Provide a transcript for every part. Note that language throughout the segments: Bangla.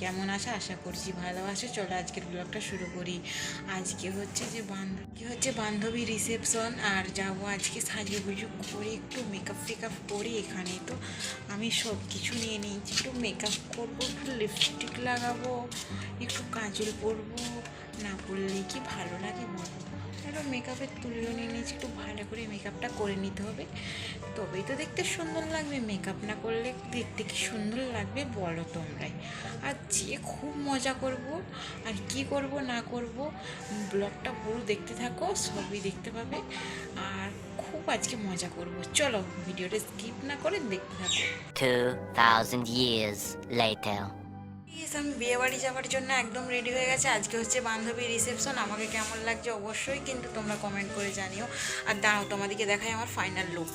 কেমন আছে? আশা করছি ভালো আছে। চলো আজকের ব্লগটা শুরু করি। আজকে হচ্ছে যে বান্ধবী হচ্ছে বান্ধবী রিসেপশন আর যাব আজকে সাজুগুজু করে একটু মেকআপ টেকআপ করে এখানে। তো আমি সব কিছু নিয়ে নিয়েছি। একটু মেকআপ করব, একটু লিপস্টিক লাগাবো, একটু কাজল পরবো। না পরলে কি ভালো লাগে বলো? একটু মেকআপের তুলিও নিয়ে একটু ভালো করে মেকআপটা করে নিতে হবে। তবেই তো দেখতে সুন্দর লাগবে মেকআপ না করলে দেখতে কি সুন্দর লাগবে বলো তোমরাই। আর যে খুব মজা করব আর কি করব না করব ব্লগটা পুরো দেখতে থাকো সবই দেখতে পাবে। আর খুব আজকে মজা করব। চলো ভিডিওটা স্কিপ না করে দেখতে থাকো। 2,000 years later. আমি বিয়েবাড়ি যাওয়ার জন্য একদম রেডি হয়ে গেছে। আজকে হচ্ছে বান্ধবীর রিসেপশন আমাকে কেমন লাগছে অবশ্যই কিন্তু তোমরা কমেন্ট করে জানিও। আর দাঁড়াও, তোমাদেরকে দেখাই আমার ফাইনাল লুক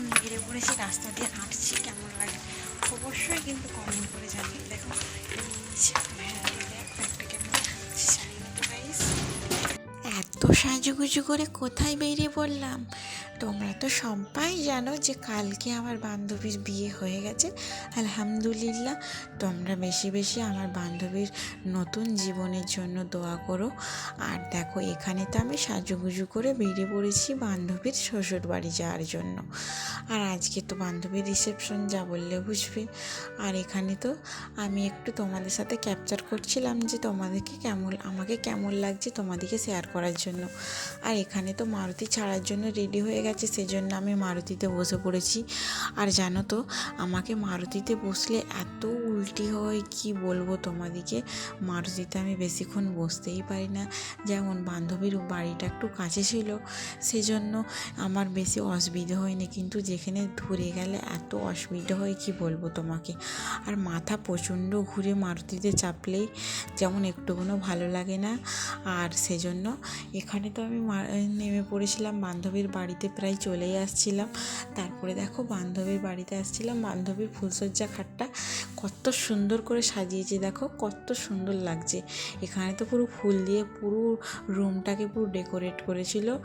এখন বেড়ে পড়েছি রাস্তা দিয়ে হাঁটছি, কেমন লাগে? অবশ্যই কিন্তু কমেন্ট করে জানিয়ে দেখো এত সাজুগুজু করে কোথায় বেরিয়ে পড়লাম? তোমরা তো সবাই জানো যে কালকে আমার বান্ধবীর বিয়ে হয়ে গেছে। আলহামদুলিল্লাহ, তোমরা বেশি বেশি আমার বান্ধবীর নতুন জীবনের জন্য দোয়া করো। আর দেখো, এখানে তো আমি সাজুগুজু করে বেরিয়ে পড়েছি বান্ধবীর শ্বশুর বাড়ি যাওয়ার জন্য। আর আজকে তো বান্ধবীর রিসেপশন যা বললে বুঝবে। আর এখানে তো আমি একটু তোমাদের সাথে ক্যাপচার করছিলাম যে তোমাদেরকে কেমন, আমাকে কেমন লাগছে তোমাদেরকে শেয়ার করার জন্য। আর এখানে তো মারুতি ছাড়ার জন্য রেডি হয়ে গেছে। সেজন্য আমি মারুতিতে বসে পড়েছি। আর জানো তো আমাকে মারুতিতে বসলে এত উল্টি হয়, কি বলব তোমাদেরকে? মারুতিতে আমি বেশিক্ষণ বসতেই পারি না। যেমন বান্ধবীর বাড়িটা একটু কাছে ছিল, সেজন্য আমার বেশি অসুবিধে হয়নি। কিন্তু যেখানে ধরে গেলে এত অসুবিধে হয়, কি বলব তোমাকে? আর মাথা প্রচণ্ড ঘুরে মারুতিতে চাপলেই যেমন একটুকুনও ভালো লাগে না। আর সেজন্য এখানে তো আমি নেমে পড়েছিলাম, বান্ধবীর বাড়িতে প্রায় চলেই আসছিলাম। তারপরে দেখো বান্ধবীর বাড়িতে আসছিলাম, বান্ধবীর ফুলসজ্জা খাটটা কত সুন্দর করে সাজিয়েছে, দেখো কত সুন্দর লাগছে। এখানে তো পুরো ফুল দিয়ে পুরো রুমটাকে পুরো ডেকোরেট করেছিল,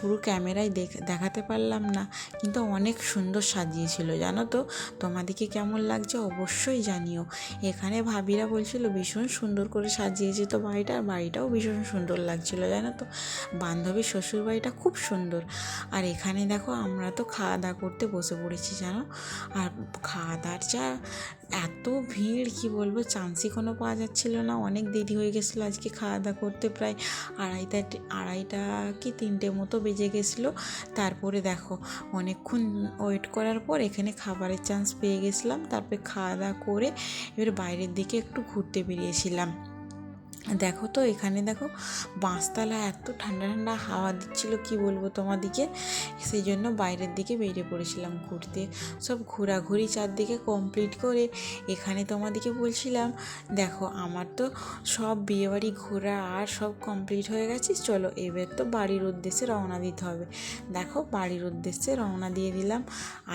পুরো ক্যামেরায় দেখ- দেখাতে পারলাম না, কিন্তু অনেক সুন্দর সাজিয়েছিল, জানো তো? তোমাদেরকে কেমন লাগছে অবশ্যই জানিও। এখানে ভাবিরা বলছিল, ভীষণ সুন্দর করে সাজিয়েছে তো বাড়িটা, আর বাড়িটাও ভীষণ সুন্দর লাগছিল, জানো তো? বান্ধবীর শ্বশুর বাড়িটা খুব সুন্দর। আর এখানে দেখো আমরা তো খাওয়া দাওয়া করতে বসে পড়েছি, জানো? আর খাওয়া দাওয়ার যা এত ভিড়, কি বলব? চান্সই কোনো পাওয়া যাচ্ছিল না। অনেক দেরি হয়ে গেছিল আজকে খাওয়া দাওয়া করতে, প্রায় আড়াইটা আড়াইটা কি তিনটে মতো বেজে গেছিল। তারপরে দেখো, অনেকক্ষণ ওয়েট করার পর এখানে খাবারের চান্স পেয়ে গেছিলাম। তারপরে খাওয়া দাওয়া করে এবার বাইরের দিকে একটু ঘুরতে বেরিয়েছিলাম দেখো তো এখানে দেখো বাঁশতলা এত ঠান্ডা ঠান্ডা হাওয়া দিচ্ছিল, কি বলব তোমাদিকে? সেই জন্য বাইরের দিকে বেরিয়ে পড়েছিলাম ঘুরতে। সব ঘোরাঘুরি চারদিকে কমপ্লিট করে এখানে তোমাদিকে বলছিলাম, দেখো আমার তো সব বিয়েবাড়ি ঘোরা আর সব কমপ্লিট হয়ে গেছে, চলো এবার তো বাড়ির উদ্দেশ্যে রওনা দিতে হবে। দেখো বাড়ির উদ্দেশ্যে রওনা দিয়ে দিলাম।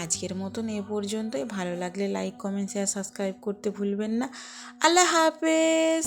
আজকের মতন এ পর্যন্তই। ভালো লাগলে লাইক কমেন্ট শেয়ার সাবস্ক্রাইব করতে ভুলবেন না। আল্লাহ হাফেজ!